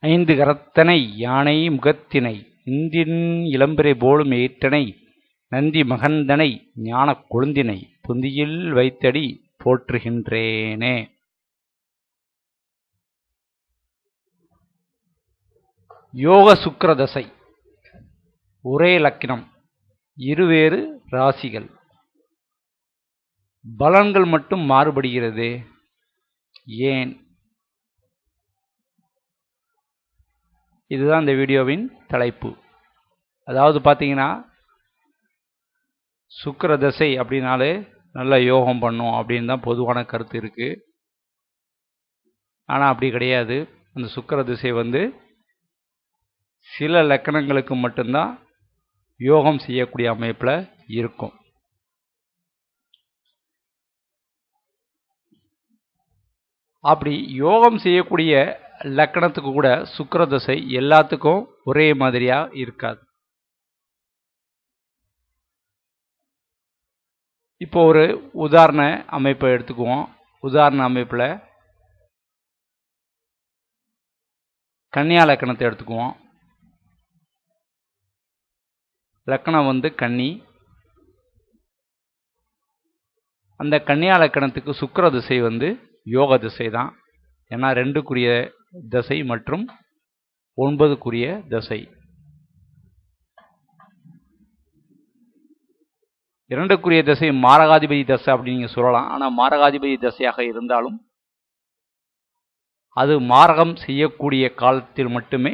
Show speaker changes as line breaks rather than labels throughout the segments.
ஐந்து கரத்தனை யானை முகத்தினை இந்தின் இளம்பிரை போலும் ஏற்றனை நந்தி மகந்தனை ஞானக் கொழுந்தினை புந்தியில் வைத்தடி போற்றுகின்றேனே. யோக சுக்கரதசை ஒரே லக்கினம் இருவேறு ராசிகள். பலன்கள் மட்டும் மாறுபடுகிறது. ஏன்? இதுதான் இந்த வீடியோவின் தலைப்பு. அதாவது பார்த்தீங்கன்னா சுக்கர தசை அப்படின்னாலே நல்லா யோகம் பண்ணும் அப்படின்னு தான் பொதுவான கருத்து இருக்குது ஆனால் அப்படி கிடையாது. அந்த சுக்கர திசை வந்து சில லக்கணங்களுக்கு மட்டும்தான் யோகம் செய்யக்கூடிய அமைப்பில் இருக்கும். அப்படி யோகம் செய்யக்கூடிய லக்கணத்துக்கு கூட சுக்கிர தசை எல்லாத்துக்கும் ஒரே மாதிரியாக இருக்காது. இப்போ ஒரு உதாரண அமைப்பை எடுத்துக்குவோம். உதாரண அமைப்பில் கன்னியா லக்கணத்தை எடுத்துக்குவோம். லக்கணம் வந்து கன்னி. அந்த கன்னியா லக்கணத்துக்கு சுக்கிர திசை வந்து யோக திசை தான் ஏன்னா ரெண்டுக்குரிய தசை மற்றும் ஒன்பதுக்குரிய தசை. இரண்டுக்குரிய தசை மாரகாதிபதி தசை அப்படின்னு நீங்கள் சொல்லலாம். ஆனால் மாரகாதிபதி தசையாக இருந்தாலும் அது மாரகம் செய்யக்கூடிய காலத்தில் மட்டுமே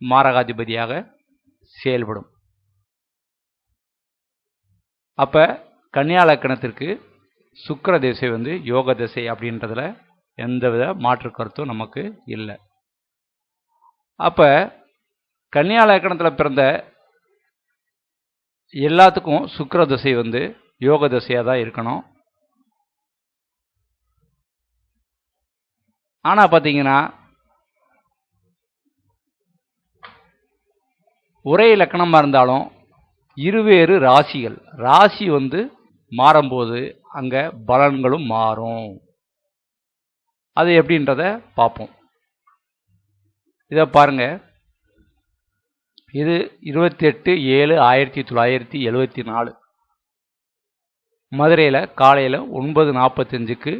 மாரகாதிபதியாக செயல்படும். அப்போ கன்னியா லக்கணத்திற்கு சுக்கிர திசை வந்து யோக திசை அப்படின்றதில் எந்தவித மாற்று கருத்தும் நமக்கு இல்லை. அப்போ கன்னியா லக்கணத்தில் பிறந்த எல்லாத்துக்கும் சுக்கர திசை வந்து யோக திசையாக தான் இருக்கணும். ஆனால் பார்த்தீங்கன்னா ஒரே இலக்கணமாக இருந்தாலும் இருவேறு ராசிகள். ராசி வந்து மாறும்போது அங்கே பலன்களும் மாறும். அது எப்படின்றத பார்ப்போம். இதை பாருங்க. இது இருபத்தி எட்டு ஏழு ஆயிரத்தி தொள்ளாயிரத்தி எழுபத்தி நாலு மதுரையில் காலையில் ஒன்பது நாற்பத்தஞ்சுக்கு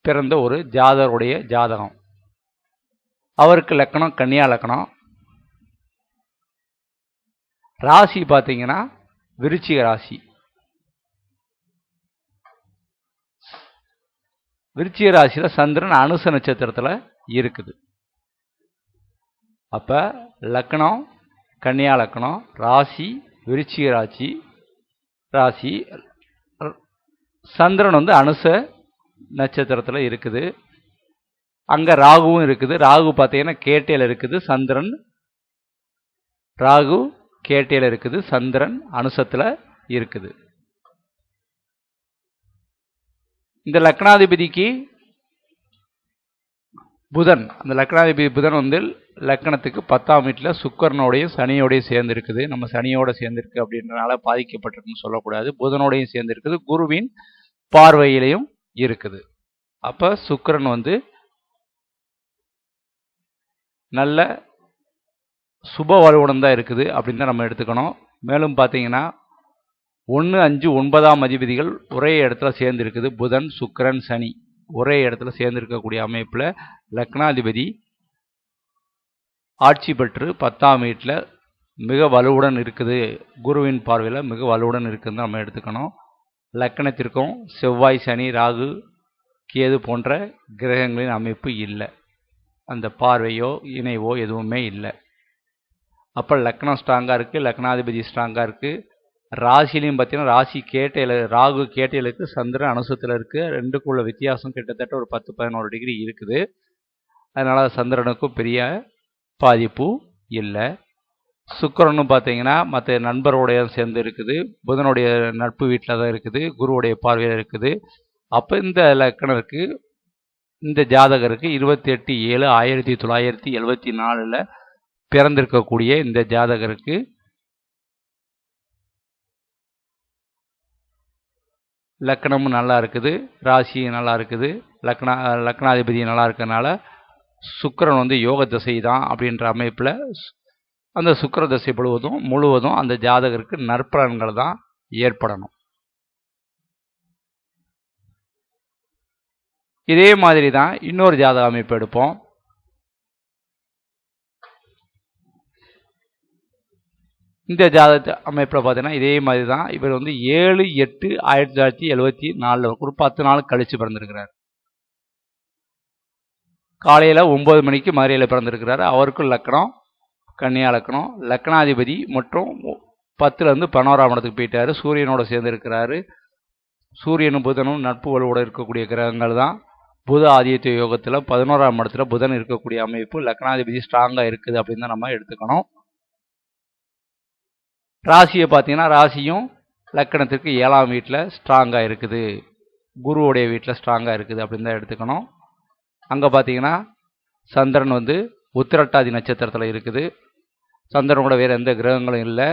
பிறந்த ஒரு ஜாதருடைய ஜாதகம். அவருக்கு லக்கணம் கன்னியா லக்கணம். ராசி பார்த்தீங்கன்னா விருச்சிக ராசி. விருச்சிக ராசியில் சந்திரன் அனுச நட்சத்திரத்தில் இருக்குது. அப்போ லக்னம் கன்னியா லக்னம் ராசி விருச்சிக ராசி ராசி சந்திரன் வந்து அனுச நட்சத்திரத்தில் இருக்குது. அங்கே ராகுவும் இருக்குது. ராகு பார்த்தீங்கன்னா கேட்டையில் இருக்குது. சந்திரன் ராகு கேட்டையில் இருக்குது. சந்திரன் அனுசத்தில் இருக்குது. இந்த லக்னாதிபதிக்கு புதன் அந்த லக்னாதிபதி புதன் வந்து லக்கணத்துக்கு பத்தாம் வீட்டில் சுக்கரனோடையும் சனியோடையும் சேர்ந்துருக்குது. நம்ம சனியோட சேர்ந்துருக்கு அப்படின்றனால பாதிக்கப்பட்டிருக்குன்னு சொல்லக்கூடாது. புதனோடையும் சேர்ந்து இருக்குது குருவின் பார்வையிலையும் இருக்குது. அப்போ சுக்கரன் வந்து நல்ல சுப வலுவுடன் தான் இருக்குது அப்படின்னு தான் நம்ம எடுத்துக்கணும். மேலும் பார்த்தீங்கன்னா ஒன்று அஞ்சு ஒன்பதாம் அதிபதிகள் ஒரே இடத்துல சேர்ந்துருக்குது. புதன் சுக்கரன் சனி. ஒரே இடத்துல சேர்ந்துருக்கக்கூடிய அமைப்பில் லக்னாதிபதி ஆட்சி பெற்று பத்தாம் வீட்டில் மிக வலுவுடன் இருக்குது. குருவின் பார்வையில் மிக வலுவுடன் இருக்குதுன்னு நம்ம எடுத்துக்கணும். லக்கணத்திற்கும் செவ்வாய் சனி ராகு கேது போன்ற கிரகங்களின் அமைப்பு இல்லை. அந்த பார்வையோ இணைவோ எதுவுமே இல்லை. அப்போ லக்னம் ஸ்ட்ராங்காக இருக்குது லக்னாதிபதி ஸ்ட்ராங்காக இருக்குது ராசிலையும் பார்த்தீங்கன்னா ராசி கேட்டையில் ராகு கேட்டையில் இருக்குது சந்திரன் அனுசத்தில் இருக்குது ரெண்டுக்குள்ள வித்தியாசம் கிட்டத்தட்ட ஒரு பத்து பதினோரு டிகிரி இருக்குது. அதனால் சந்திரனுக்கும் பெரிய பாதிப்பு இல்லை. சுக்கரனும் பார்த்தீங்கன்னா மற்ற நண்பருடைய சேர்ந்து இருக்குது. புதனுடைய நட்பு வீட்டில் தான் இருக்குது. குருவுடைய பார்வையில் இருக்குது. அப்போ இந்த லக்கணருக்கு இந்த ஜாதகருக்கு இருபத்தி எட்டு ஏழு ஆயிரத்தி தொள்ளாயிரத்தி எழுபத்தி நாலில் பிறந்திருக்கக்கூடிய இந்த ஜாதகருக்கு லக்கணமும் நல்லா இருக்குது ராசியும் நல்லா இருக்குது லக்னா லக்னாதிபதி நல்லா இருக்கனால சுக்கரன் வந்து யோக திசை தான் அப்படின்ற அமைப்பில் அந்த சுக்கர திசை முழுவதும் முழுவதும் அந்த ஜாதகருக்கு நற்பலன்கள் தான் ஏற்படணும். இதே மாதிரி தான் இன்னொரு ஜாதக அமைப்பு எடுப்போம். இந்த ஜாத அமைப்பில் பார்த்தீங்கன்னா இதே மாதிரி தான் இவர் வந்து ஏழு எட்டு ஆயிரத்தி தொள்ளாயிரத்தி எழுபத்தி நாலில் ஒரு பத்து நாள் கழித்து பிறந்திருக்கிறார். காலையில் ஒம்பது மணிக்கு மதுரையில் பிறந்திருக்கிறார். அவருக்கும் லக்கணம் கன்னியா லக்கணம் லக்னாதிபதி மற்றும் பத்துலேருந்து பதினோராம் இடத்துக்கு போயிட்டார். சூரியனோட சேர்ந்துருக்கிறாரு. சூரியனும் புதனும் நட்பு வலுவோடு இருக்கக்கூடிய கிரகங்கள் தான். புத ஆதித்ய யோகத்தில் பதினோராம் இடத்துல புதன் இருக்கக்கூடிய அமைப்பு. லக்னாதிபதி ஸ்ட்ராங்காக இருக்குது அப்படின்னு தான் நம்ம எடுத்துக்கணும். ராசியை பார்த்தீங்கன்னா ராசியும் லக்கணத்திற்கு ஏழாம் வீட்டில் ஸ்ட்ராங்காக இருக்குது. குருவுடைய வீட்டில் ஸ்ட்ராங்காக இருக்குது அப்படின்னு தான் எடுத்துக்கணும். அங்கே பார்த்தீங்கன்னா சந்திரன் வந்து உத்திரட்டாதி நட்சத்திரத்தில் இருக்குது. சந்திரனோட வேறு எந்த கிரகங்களும் இல்லை.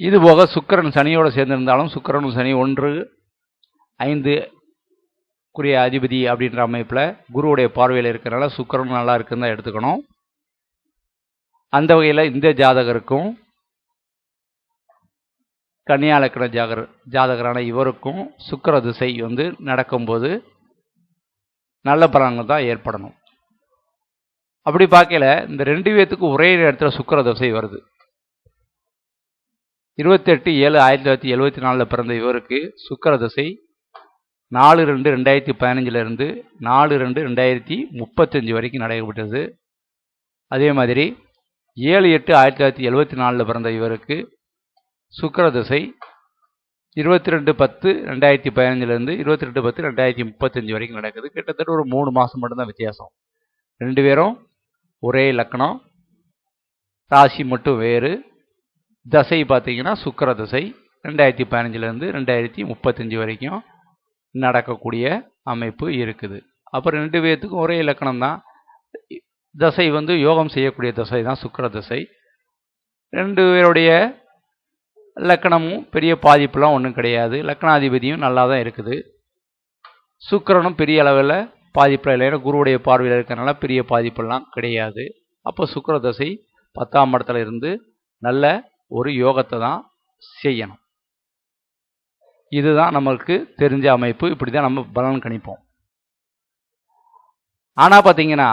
இது போக சுக்கிரன் சனியோடு சேர்ந்திருந்தாலும் சுக்கிரனும் சனி ஒன்று ஐந்து குரிய அதிபதி அப்படின்ற அமைப்பில் குருவுடைய பார்வையில் இருக்கிறனால சுக்கிரனும் நல்லா இருக்குன்னு தான் எடுத்துக்கணும். அந்த வகையில் இந்த ஜாதகருக்கும் கன்னியா லக்கண ஜாகர் ஜாதகரான இவருக்கும் சுக்கர திசை வந்து நடக்கும்போது நல்ல பலன்கள் தான் ஏற்படணும். அப்படி பார்க்கல இந்த ரெண்டு பேத்துக்கு ஒரே நேரத்தில் சுக்கிர திசை வருது. இருபத்தெட்டு ஏழு ஆயிரத்தி தொள்ளாயிரத்தி எழுபத்தி நாலில் பிறந்த இவருக்கு சுக்கிர திசை நாலு ரெண்டு ரெண்டாயிரத்தி பதினஞ்சிலிருந்து நாலு ரெண்டு ரெண்டாயிரத்தி முப்பத்தஞ்சு வரைக்கும் நடைபெற்றது. அதே மாதிரி ஏழு எட்டு ஆயிரத்தி தொள்ளாயிரத்தி எழுபத்தி நாலில் பிறந்த இவருக்கு சுக்கரதிசை இருபத்தி ரெண்டு பத்து ரெண்டாயிரத்தி பதினஞ்சுலேருந்து இருபத்தி ரெண்டு பத்து ரெண்டாயிரத்தி முப்பத்தஞ்சு வரைக்கும் நடக்குது. கிட்டத்தட்ட ஒரு மூணு மாதம் மட்டும்தான் வித்தியாசம். ரெண்டு பேரும் ஒரே லக்கணம். ராசி மட்டும் வேறு. தசை பார்த்தீங்கன்னா சுக்கர தசை ரெண்டாயிரத்தி பதினஞ்சுலேருந்து ரெண்டாயிரத்தி முப்பத்தஞ்சு வரைக்கும் நடக்கக்கூடிய அமைப்பு இருக்குது. அப்புறம் ரெண்டு பேர்த்துக்கும் ஒரே இலக்கணம் தான் தசை வந்து யோகம் செய்யக்கூடிய தசை தான் சுக்கர தசை. ரெண்டு பேருடைய லக்கணமும் பெரிய பாதிப்புலாம் ஒன்றும் கிடையாது. லக்கணாதிபதியும் நல்லா தான் இருக்குது. சுக்கரனும் பெரிய அளவில் பாதிப்பில் இல்லை. ஏன்னா குருவுடைய பார்வையில் இருக்கிறனால பெரிய பாதிப்பெல்லாம் கிடையாது. அப்போ சுக்கர தசை பத்தாம் இடத்துல இருந்து நல்ல ஒரு யோகத்தை தான் செய்யணும். இதுதான் நம்மளுக்கு தெரிஞ்ச அமைப்பு. இப்படி தான் நம்ம பலன் கணிப்போம். ஆனால் பார்த்தீங்கன்னா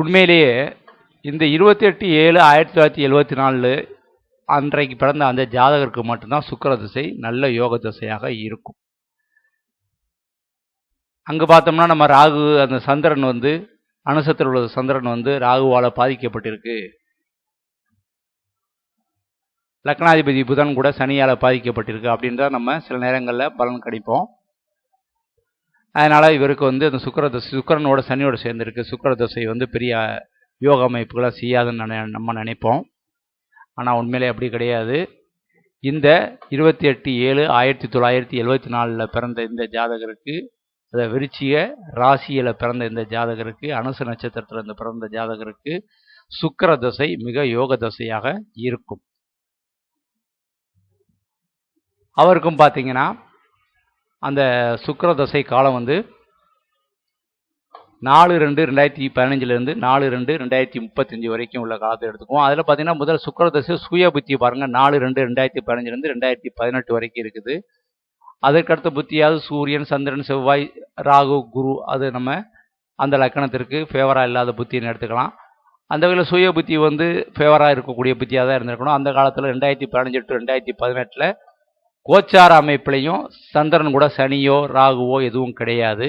உண்மையிலேயே இந்த இருபத்தி எட்டு ஏழு ஆயிரத்தி தொள்ளாயிரத்தி எழுபத்தி நாலு அன்றைக்கு பிறந்த அந்த ஜாதகருக்கு மட்டும்தான் சுக்கர திசை நல்ல யோக திசையாக இருக்கும். அங்கே பார்த்தோம்னா நம்ம ராகு அந்த சந்திரன் வந்து அனுசத்தில் உள்ள சந்திரன் வந்து ராகுவால் பாதிக்கப்பட்டிருக்கு. லக்னாதிபதி புதன் கூட சனியால் பாதிக்கப்பட்டிருக்கு அப்படின்றத நம்ம சில நேரங்களில் பலன் கிடைப்போம். அதனால் இவருக்கு வந்து அந்த சுக்கர தசை சுக்கரனோட சனியோட சேர்ந்துருக்கு. சுக்கர தசை வந்து பெரிய யோக அமைப்புகளை செய்யாதுன்னு நம்ம நினைப்போம். ஆனால் உண்மையிலே அப்படி கிடையாது. இந்த இருபத்தி எட்டு ஏழு ஆயிரத்தி தொள்ளாயிரத்தி எழுபத்தி நாலில் பிறந்த இந்த ஜாதகருக்கு அதை விருச்சிய ராசியில் பிறந்த இந்த ஜாதகருக்கு அனுசு நட்சத்திரத்தில் இந்த பிறந்த ஜாதகருக்கு சுக்கர தசை மிக யோக தசையாக இருக்கும். அவருக்கும் பார்த்தீங்கன்னா அந்த சுக்கர தசை காலம் வந்து நாலு ரெண்டு ரெண்டாயிரத்தி பதினஞ்சுலேருந்து நாலு ரெண்டு ரெண்டாயிரத்தி முப்பத்தஞ்சு வரைக்கும் உள்ள காலத்தை எடுத்துக்குவோம். அதில் பார்த்தீங்கன்னா முதல் சுக்கர தசை சுய புத்தி பாருங்கள் நாலு ரெண்டு ரெண்டாயிரத்தி பதினஞ்சுலேருந்து ரெண்டாயிரத்தி பதினெட்டு வரைக்கும் இருக்குது. அதற்கடுத்த புத்தியாவது சூரியன் சந்திரன் செவ்வாய் ராகு குரு அது நம்ம அந்த லக்கணத்திற்கு ஃபேவராக இல்லாத புத்தின்னு எடுத்துக்கலாம். அந்த வகையில் சுய புத்தி வந்து ஃபேவராக இருக்கக்கூடிய புத்தியாக தான் இருந்திருக்கணும். அந்த காலத்தில் ரெண்டாயிரத்தி பதினஞ்சு டு ரெண்டாயிரத்தி பதினெட்டில் கோச்சார அமைப்புலையும் சந்திரன் கூட சனியோ ராகுவோ எதுவும் கிடையாது.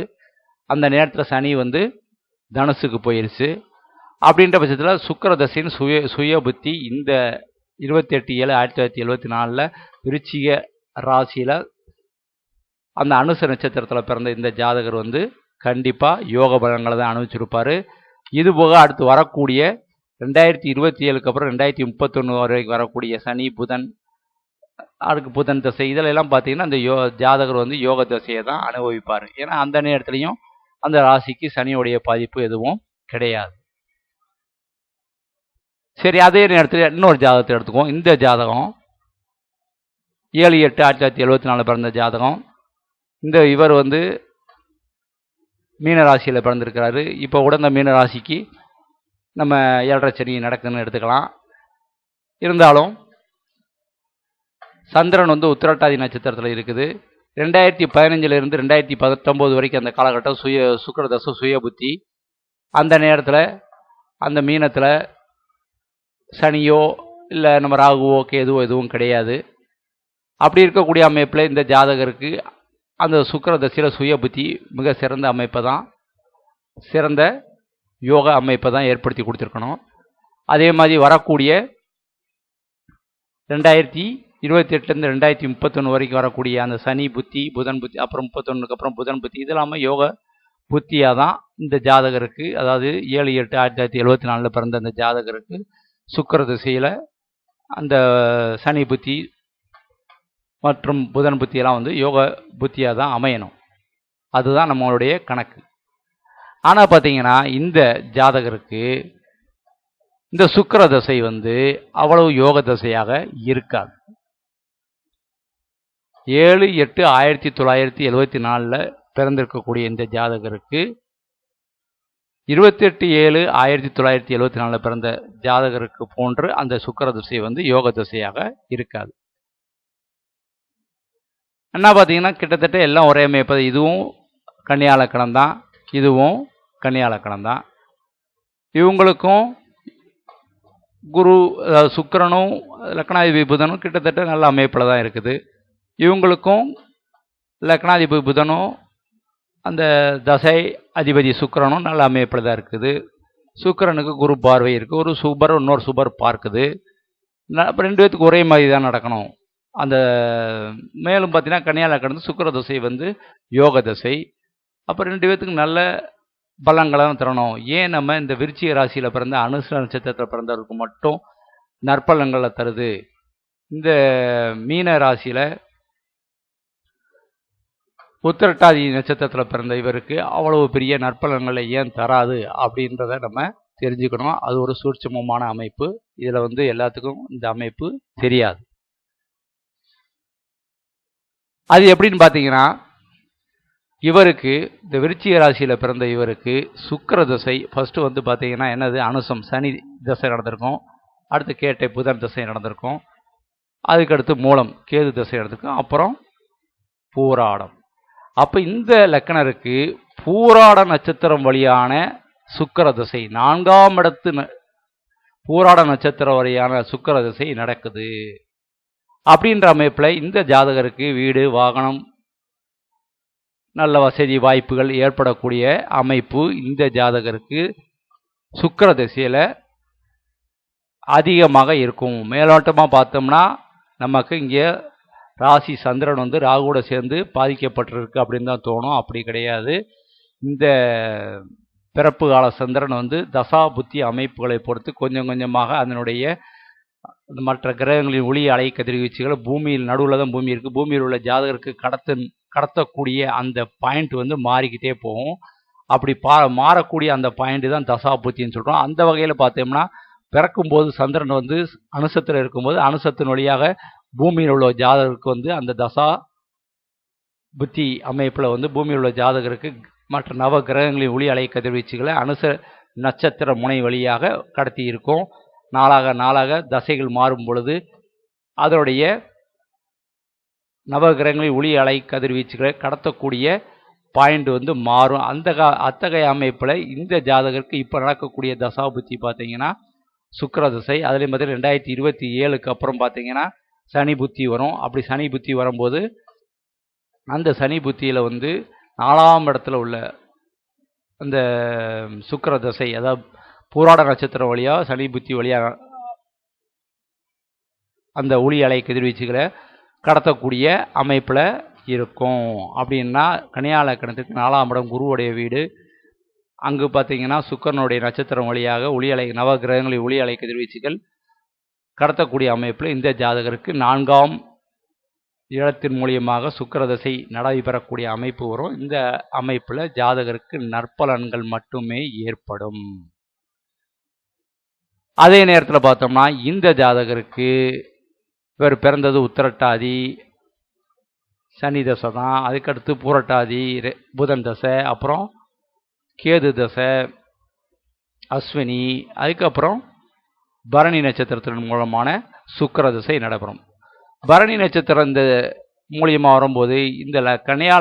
அந்த நேரத்தில் சனி வந்து தனுசுக்கு போயிருச்சு. அப்படின்ற பட்சத்தில் சுக்கர தசையின் சுய சுய புத்தி இந்த இருபத்தி எட்டு ஏழு ஆயிரத்தி தொள்ளாயிரத்தி எழுபத்தி நாலில் விருச்சிக ராசியில் அந்த அனுச நட்சத்திரத்தில் பிறந்த இந்த ஜாதகர் வந்து கண்டிப்பாக யோக பலன்களை தான் அனுபவிச்சிருப்பார். இது போக அடுத்து வரக்கூடிய ரெண்டாயிரத்தி இருபத்தி ஏழுக்கு அப்புறம் ரெண்டாயிரத்தி முப்பத்தொன்று வரைக்கும் வரக்கூடிய சனி புதன் அதுக்கு புதன் தசை இதில் எல்லாம் பார்த்தீங்கன்னா அந்த யோ ஜாதகர் வந்து யோக தசையை தான் அனுபவிப்பார். ஏன்னா அந்த நேரத்துலையும் அந்த ராசிக்கு சனியுடைய பாதிப்பு எதுவும் கிடையாது. சரி அதே நேரத்தில் இன்னொரு ஜாதகத்தை எடுத்துக்குவோம். இந்த ஜாதகம் ஏழு எட்டு ஆயிரத்தி தொள்ளாயிரத்தி எழுபத்தி நாலு பிறந்த ஜாதகம். இந்த இவர் வந்து மீன ராசியில் பிறந்திருக்கிறாரு. இப்போ கூட இந்த மீனராசிக்கு நம்ம ஏழரை சனி நடக்குதுன்னு எடுத்துக்கலாம். இருந்தாலும் சந்திரன் வந்து உத்திரட்டாதி நட்சத்திரத்தில் இருக்குது. ரெண்டாயிரத்தி பதினஞ்சிலிருந்து ரெண்டாயிரத்தி பத்தொம்போது வரைக்கும் அந்த காலகட்டம் சுய சுக்கரதசம் சுய புத்தி. அந்த நேரத்தில் அந்த மீனத்தில் சனியோ இல்லை நம்ம ராகுவோ கேதுவோ எதுவும் கிடையாது. அப்படி இருக்கக்கூடிய அமைப்பில் இந்த ஜாதகருக்கு அந்த சுக்கர தசையில் சுய புத்தி மிக சிறந்த அமைப்பை தான் சிறந்த யோக அமைப்பை தான் ஏற்படுத்தி கொடுத்துருக்கணும். அதே மாதிரி வரக்கூடிய ரெண்டாயிரத்தி இருபத்தி எட்டுலேருந்து ரெண்டாயிரத்தி முப்பத்தொன்று வரைக்கும் வரக்கூடிய அந்த சனி புத்தி புதன் புத்தி அப்புறம் முப்பத்தொன்றுக்கு அப்புறம் புதன் புத்தி இது இல்லாமல் யோக புத்தியாக தான் இந்த ஜாதகருக்கு அதாவது ஏழு எட்டு ஆயிரத்தி தொள்ளாயிரத்தி எழுபத்தி நாலில் பிறந்த அந்த ஜாதகருக்கு சுக்கர திசையில் அந்த சனி புத்தி மற்றும் புதன் புத்தியெல்லாம் வந்து யோக புத்தியாக தான் அமையணும். அதுதான் நம்மளுடைய கணக்கு. ஆனால் பார்த்தீங்கன்னா இந்த ஜாதகருக்கு இந்த சுக்கர தசை வந்து அவ்வளவு யோக தசையாக இருக்காது. ஏழு எட்டு ஆயிரத்தி தொள்ளாயிரத்தி எழுவத்தி நாலில் பிறந்திருக்கக்கூடிய இந்த ஜாதகருக்கு இருபத்தெட்டு ஏழு ஆயிரத்தி தொள்ளாயிரத்தி எழுவத்தி நாலில் பிறந்த ஜாதகருக்கு போன்று அந்த சுக்கர திசை வந்து யோக திசையாக இருக்காது. என்ன பார்த்தீங்கன்னா கிட்டத்தட்ட எல்லாம் ஒரே அமைப்பது இதுவும் கன்னியாலக்கணம் தான் இதுவும் கன்னியாலக்கணம் தான் இவங்களுக்கும் குரு அதாவது சுக்கிரனும் லக்னாதிபதி புதனும் கிட்டத்தட்ட நல்ல அமைப்பில் தான் இருக்குது. இவங்களுக்கும் லக்னாதிபதி புதனும் அந்த தசை அதிபதி சுக்கரனும் நல்ல அமைப்பில் தான் இருக்குது. சுக்கரனுக்கு குரு பார்வை இருக்குது ஒரு சுபர் இன்னொரு சுபர் பார்க்குது. ந- ரெண்டு பேத்துக்கு ஒரே மாதிரி தான் நடக்கணும். அந்த மேலும் பார்த்தீங்கன்னா கன்னியால கடந்து சுக்கர தசை வந்து யோக தசை. அப்போ ரெண்டு பேத்துக்கு நல்ல பலன்களை தரணும். ஏன் நம்ம இந்த விருச்சிக ராசியில் பிறந்த அனுசர நட்சத்திரத்தில் பிறந்தவருக்கு மட்டும் நற்பலங்களை தருது? இந்த மீன ராசியில் உத்திரட்டாதி நட்சத்திரத்தில் பிறந்த இவருக்கு அவ்வளவு பெரிய நற்பலன்களை ஏன் தராது அப்படின்றத நம்ம தெரிஞ்சுக்கணும்? அது ஒரு சூட்சமமான அமைப்பு. இதில் வந்து எல்லாத்துக்கும் இந்த அமைப்பு தெரியாது. அது எப்படின்னு பார்த்தீங்கன்னா இவருக்கு இந்த விருச்சிக ராசியில் பிறந்த இவருக்கு சுக்கிர தசை ஃபஸ்ட்டு வந்து பார்த்தீங்கன்னா என்னது? அனுசம். சனி தசை நடந்திருக்கும். அடுத்து கேட்டை புதன் தசை நடந்திருக்கும். அதுக்கடுத்து மூலம் கேது தசை நடந்திருக்கும். அப்புறம் பூராடம். அப்போ இந்த லக்கணருக்கு பூராட நட்சத்திரம் வழியான சுக்கிர திசை நான்காம் இடத்து ந- பூராட நட்சத்திரம் வழியான சுக்கிர திசை நடக்குது. அப்படின்ற அமைப்பில் இந்த ஜாதகருக்கு வீடு வாகனம் நல்ல வசதி வாய்ப்புகள் ஏற்படக்கூடிய அமைப்பு இந்த ஜாதகருக்கு சுக்கிர திசையில் அதிகமாக இருக்கும். மேலோட்டமாக பார்த்தோம்னா நமக்கு இங்கே ராசி சந்திரன் வந்து ராகுவோட சேர்ந்து பாதிக்கப்பட்டிருக்கு அப்படின்னு தான் தோணும். அப்படி கிடையாது. இந்த பிறப்பு கால சந்திரன் வந்து தசா புத்தி அமைப்புகளை பொறுத்து கொஞ்சம் கொஞ்சமாக அதனுடைய மற்ற கிரகங்களின் ஒளி அலை கதிர்வீச்சுகள் பூமியில் நடுவில் தான் பூமி இருக்குது பூமியில் உள்ள ஜாதகருக்கு கடத்த கடத்தக்கூடிய அந்த பாயிண்ட் வந்து மாறிக்கிட்டே போகும். அப்படி பா மாறக்கூடிய அந்த பாயிண்ட் தான் தசா புத்தின்னு சொல்கிறோம் அந்த வகையில் பார்த்தோம்னா பிறக்கும்போது சந்திரன் வந்து அணுசத்தில் இருக்கும்போது அணுசத்தின் வழியாக பூமியில் உள்ள ஜாதகருக்கு வந்து அந்த தசா புத்தி அமைப்பில் வந்து பூமியில் உள்ள ஜாதகருக்கு மற்ற நவ கிரகங்களின் ஒளி அலை கதிர்வீச்சுகளை அனுச நட்சத்திர முனை வழியாக கடத்தி இருக்கும். நாளாக நாளாக தசைகள் மாறும் பொழுது அதனுடைய நவகிரகங்களின் ஒளி அலை கதிர்வீச்சுகளை கடத்தக்கூடிய பாயிண்ட் வந்து மாறும். அந்த கா அத்தகைய அமைப்பில் இந்த ஜாதகருக்கு இப்போ நடக்கக்கூடிய தசா புத்தி பார்த்தீங்கன்னா சுக்கர தசை அதுலேயும் பார்த்தீங்கன்னா ரெண்டாயிரத்தி இருபத்தி ஏழுக்கு அப்புறம் பார்த்தீங்கன்னா சனி புத்தி வரும். அப்படி சனி புத்தி வரும்போது அந்த சனி புத்தியில் வந்து நாலாம் இடத்துல உள்ள அந்த சுக்கிர தசை அதாவது பூராட நட்சத்திரம் வழியாக சனி புத்தி வழியாக அந்த ஒளி அலை கதிர்வீச்சுகளை கடத்தக்கூடிய அமைப்பில் இருக்கும். அப்படின்னா கன்னியால கணத்துக்கு நாலாம் இடம் குருவுடைய வீடு. அங்கு பார்த்தீங்கன்னா சுக்கரனுடைய நட்சத்திரம் வழியாக ஒளி அலை நவ கிரகங்களின் ஒளி அலை கதிர்வீச்சுகள் கடத்தக்கூடிய அமைப்பில் இந்த ஜாதகருக்கு நான்காம் இடத்தின் மூலியமாக சுக்கிரதசை நடைபெறக்கூடிய அமைப்பு வரும். இந்த அமைப்பில் ஜாதகருக்கு நற்பலன்கள் மட்டுமே ஏற்படும். அதே நேரத்தில் பார்த்தோம்னா இந்த ஜாதகருக்கு இவர் பிறந்தது உத்திரட்டாதி சனி தசை தான். அதுக்கடுத்து பூரட்டாதி புதன் தசை அப்புறம் கேது தசை அஸ்வினி அதுக்கப்புறம் பரணி நட்சத்திரத்தின் மூலமான சுக்கர திசை நடைபெறும். பரணி நட்சத்திரம் இந்த மூலியமாக வரும்போது இந்த ல கன்னியா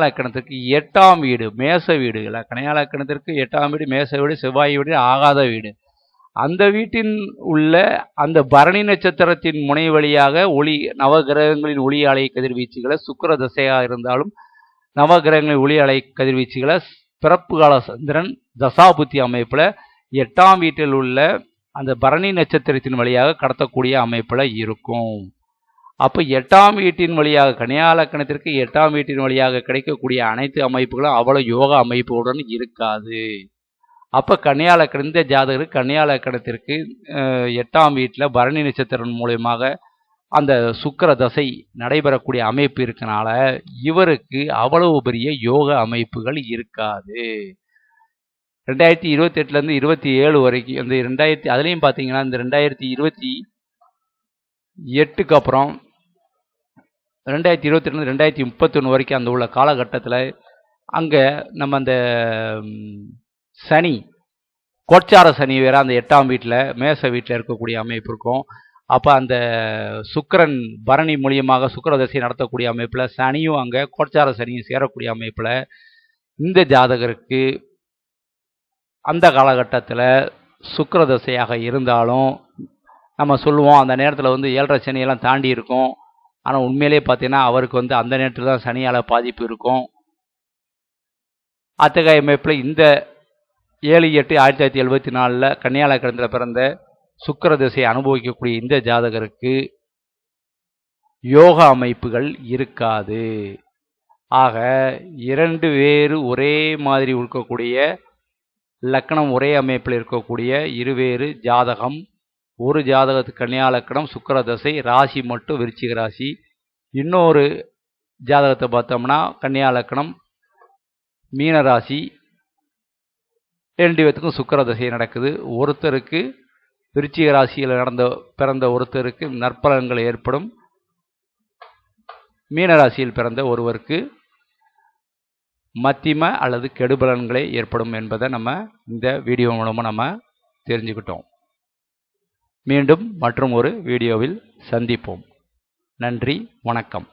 எட்டாம் வீடு மேச வீடு. இல்லை கன்னியா லக்கணத்திற்கு எட்டாம் வீடு மேச வீடு செவ்வாய் வீடு ஆகாத வீடு. அந்த வீட்டின் உள்ள அந்த பரணி நட்சத்திரத்தின் முனை வழியாக ஒளி நவகிரகங்களின் ஒளி அலை கதிர்வீச்சுகளை சுக்கர திசையாக இருந்தாலும் நவகிரகங்களின் ஒளி அலை கதிர்வீச்சுகளை பிறப்பு கால சந்திரன் தசாபுத்தி அமைப்பில் எட்டாம் வீட்டில் உள்ள அந்த பரணி நட்சத்திரத்தின் வழியாக கடத்தக்கூடிய அமைப்பில் இருக்கும். அப்போ எட்டாம் வீட்டின் வழியாக கனியாலக்கணத்திற்கு எட்டாம் வீட்டின் வழியாக கிடைக்கக்கூடிய அனைத்து அமைப்புகளும் அவ்வளோ யோக அமைப்புடன் இருக்காது. அப்போ கன்னியா லக்கணம் இந்த ஜாதகருக்கு எட்டாம் வீட்டில் பரணி நட்சத்திரம் மூலயமாக அந்த சுக்கிர தசை நடைபெறக்கூடிய அமைப்பு இருக்கனால இவருக்கு அவ்வளவு பெரிய யோக அமைப்புகள் இருக்காது. ரெண்டாயிரத்தி இருபத்தி எட்டுலேருந்து இருபத்தி ஏழு வரைக்கும் இந்த ரெண்டாயிரத்தி அதுலேயும் பார்த்தீங்கன்னா இந்த ரெண்டாயிரத்தி இருபத்தி எட்டுக்கு அப்புறம் ரெண்டாயிரத்தி இருபத்தி ரெண்டாயிரத்தி முப்பத்தொன்று வரைக்கும் அந்த உள்ள காலகட்டத்தில் அங்கே நம்ம அந்த சனி கோச்சார சனி வேற அந்த எட்டாம் வீட்டில் மேச வீட்டில் இருக்கக்கூடிய அமைப்பு இருக்கும். அப்போ அந்த சுக்கரன் பரணி மூலியமாக சுக்கரதசை நடத்தக்கூடிய அமைப்பில் சனியும் அங்கே கோச்சார சனியும் சேரக்கூடிய அமைப்பில் இந்த ஜாதகருக்கு அந்த காலகட்டத்தில் சுக்கிர தசையாக இருந்தாலும் நம்ம சொல்லுவோம் அந்த நேரத்தில் வந்து ஏழரை சனியெல்லாம் தாண்டி இருக்கும். ஆனால் உண்மையிலே பார்த்தீங்கன்னா அவருக்கு வந்து அந்த நேரத்தில் தான் சனியால் பாதிப்பு இருக்கும். அத்தகைய அமைப்பில் இந்த ஏழு எட்டு ஆயிரத்தி தொள்ளாயிரத்தி எழுபத்தி நாலில் கன்னியாலக்கணத்தில் பிறந்த சுக்கிர திசையை அனுபவிக்கக்கூடிய இந்த ஜாதகருக்கு யோகா அமைப்புகள் இருக்காது. ஆக இரண்டு வேறு ஒரே மாதிரி இருக்கக்கூடிய லக்கணம் ஒரே அமைப்பில் இருக்கக்கூடிய இருவேறு ஜாதகம் ஒரு ஜாதகத்துக்கு கன்னியா லக்கணம் சுக்கர தசை ராசி மட்டும் விருச்சிக ராசி. இன்னொரு ஜாதகத்தை பார்த்தோம்னா கன்னியா லக்கணம் மீன ராசி. ரெண்டு பேத்துக்கும் சுக்கிர தசை நடக்குது. ஒருத்தருக்கு விருச்சிக ராசியில் நடந்த பிறந்த ஒருத்தருக்கு நற்பலன்கள் ஏற்படும். மீனராசியில் பிறந்த ஒருவருக்கு மத்திம அல்லது கெடுபலன்களை ஏற்படும் என்பதை நம்ம இந்த வீடியோ மூலமாக நம்ம தெரிஞ்சுக்கிட்டோம். மீண்டும் மற்றும் ஒரு வீடியோவில் சந்திப்போம். நன்றி வணக்கம்.